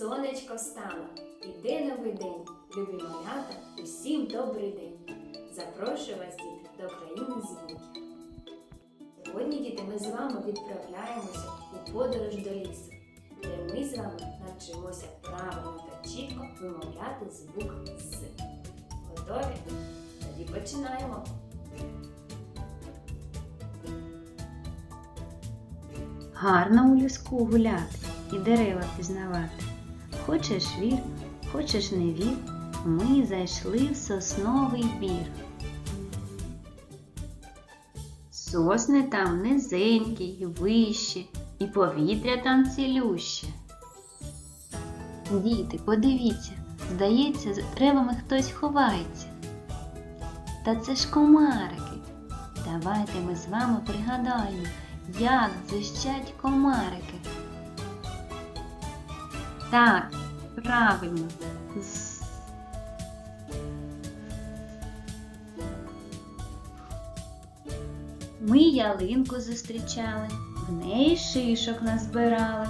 Сонечко встало, іде новий день. Любі малята, усім добрий день. Запрошую вас, діти, до країни дзвінків. Сьогодні, діти, ми з вами відправляємося у подорож до лісу, де ми з вами навчимося правильно та чітко вимовляти звук з. Готові? Тоді починаємо. Гарно у ліску гуляти і дерева пізнавати. Хочеш вір, хочеш не вір, ми зайшли в сосновий бір. Сосни там низенькі й вищі, і повітря там цілюще. Діти, подивіться, здається, за деревами хтось ховається. Та це ж комарики. Давайте ми з вами пригадаємо, як дзищать комарики. Так, правильно. Ми ялинку зустрічали, в неї шишок назбирали.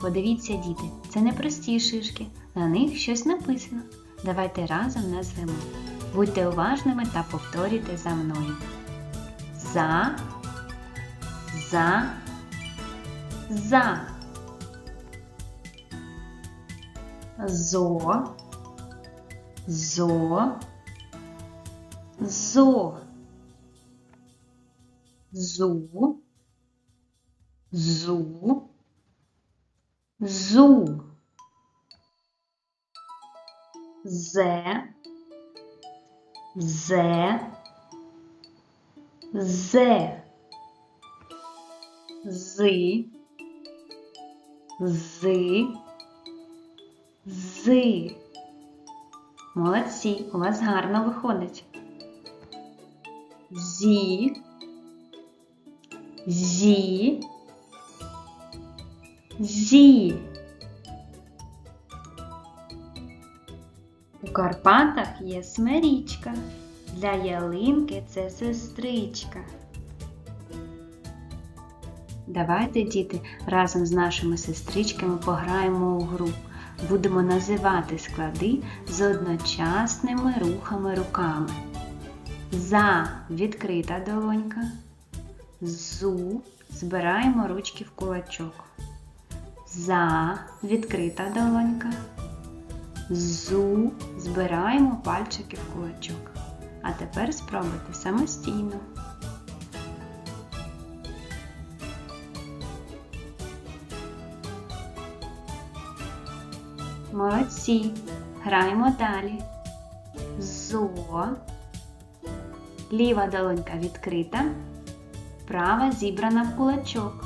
Подивіться, діти, це не прості шишки, на них щось написано. Давайте разом назвемо. Будьте уважними та повторюйте за мною. За, за, за. Зо, зо, зо. Зу, зу, зу. Зе, зе, зе, зи, зи, зи. Молодці, у вас гарно виходить. Зі, зі, зі. У Карпатах є смирічка. Для ялинки це сестричка. Давайте, діти, разом з нашими сестричками пограємо у гру. Будемо називати склади з одночасними рухами руками. За відкрита долонька. Зу збираємо ручки в кулачок. За відкрита долонька. Зу збираємо пальчики в кулачок. А тепер спробуйте самостійно. Молодці. Граємо далі. Зо. Ліва долонька відкрита. Права зібрана в кулачок.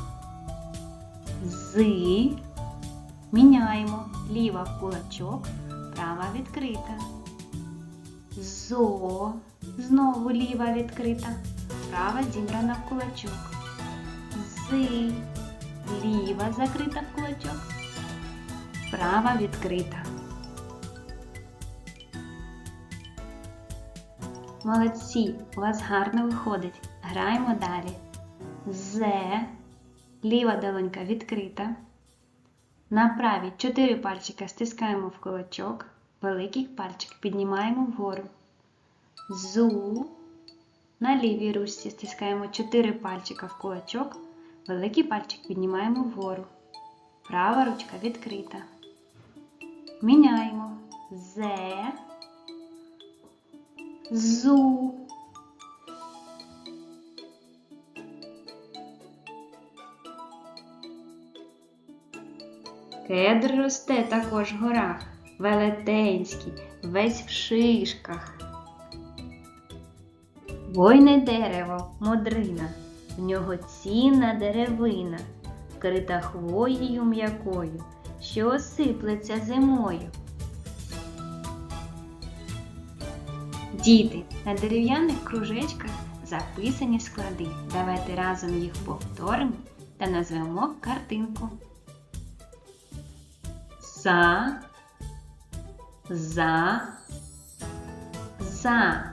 Зи. Міняємо. Ліва в кулачок, права відкрита. Зо. Знову ліва відкрита. Права зібрана в кулачок. Зи. Ліва закрита в кулачок. Права відкрита. Молодці, у вас гарно виходить. Граємо далі. Зе. Ліва долонька відкрита. На правій 4 пальчика стискаємо в кулачок, великий пальчик піднімаємо вгору. Зу. На лівій ручці стискаємо 4 пальчика в кулачок, великий пальчик піднімаємо вгору. Права ручка відкрита. Міняємо. Зе. Зу. Кедр росте також в горах, велетенський, весь в шишках. Войне дерево, модрина, в нього цінна деревина, вкрита хвоєю м'якою, що осиплеться зимою. Діти, на дерев'яних кружечках записані склади. Давайте разом їх повторимо та назвемо картинку. За, за, за,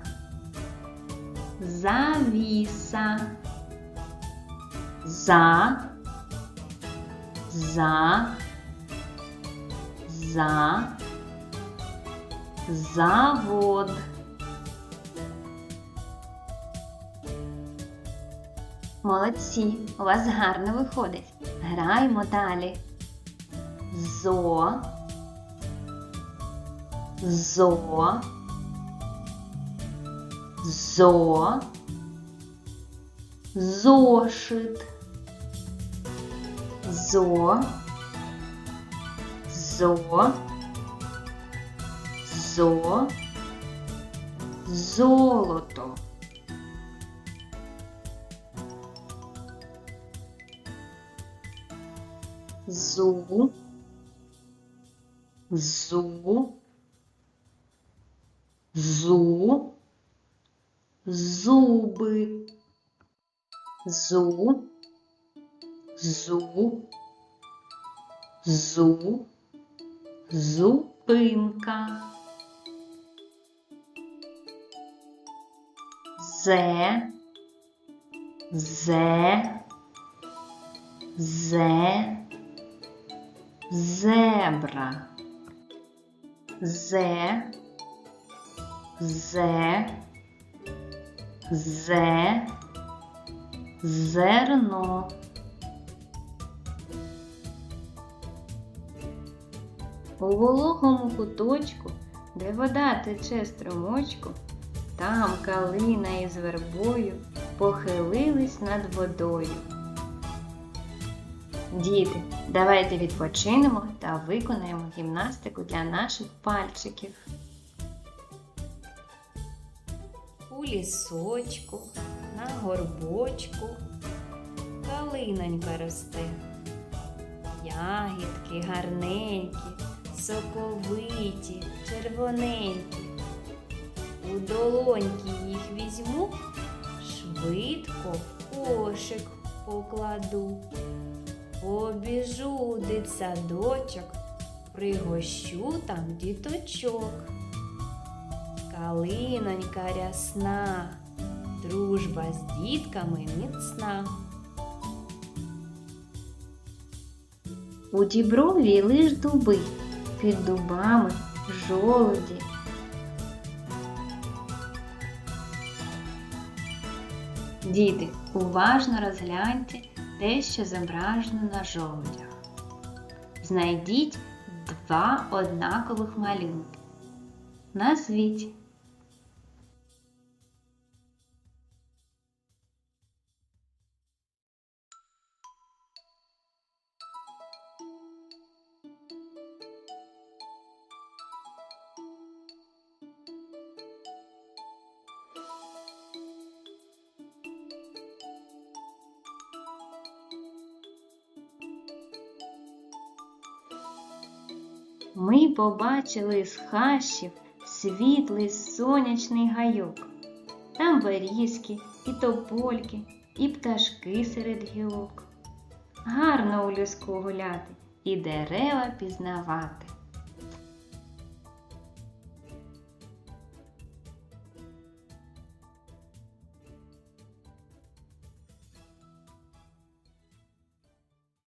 завіса, за, За. За. Завод. Молодці, у вас гарно виходить. Граємо далі. Зо. Зо. Зо. Зошит. Зо. Зо. Зо. Золото. Зу. Зу. Зу. Зуби. Зу. Зу. Зу. Зупинка. Зе. Зе. Зе. Зебра. Зе. Зе. Зе. Зерно. У вологому куточку, де вода тече струмочку, там калина із вербою похилились над водою. Діти, давайте відпочинемо та виконаємо гімнастику для наших пальчиків. У лісочку, на горбочку, калинонька росте. Ягідки гарненькі, соковиті, червоненькі. У долоньки їх візьму, швидко в кошик покладу. Побіжу дитсадочок, пригощу там діточок. Калинонька рясна, дружба з дітками міцна. У діброві лиш дуби, під дубами жолуді. Діти, уважно розгляньте те, що зображено на жолудях. Знайдіть два однакових малюнки. Назвіть. Ми побачили з хащів світлий сонячний гайок. Там берізки, і топольки, і пташки серед гілок. Гарно у ліску гуляти і дерева пізнавати.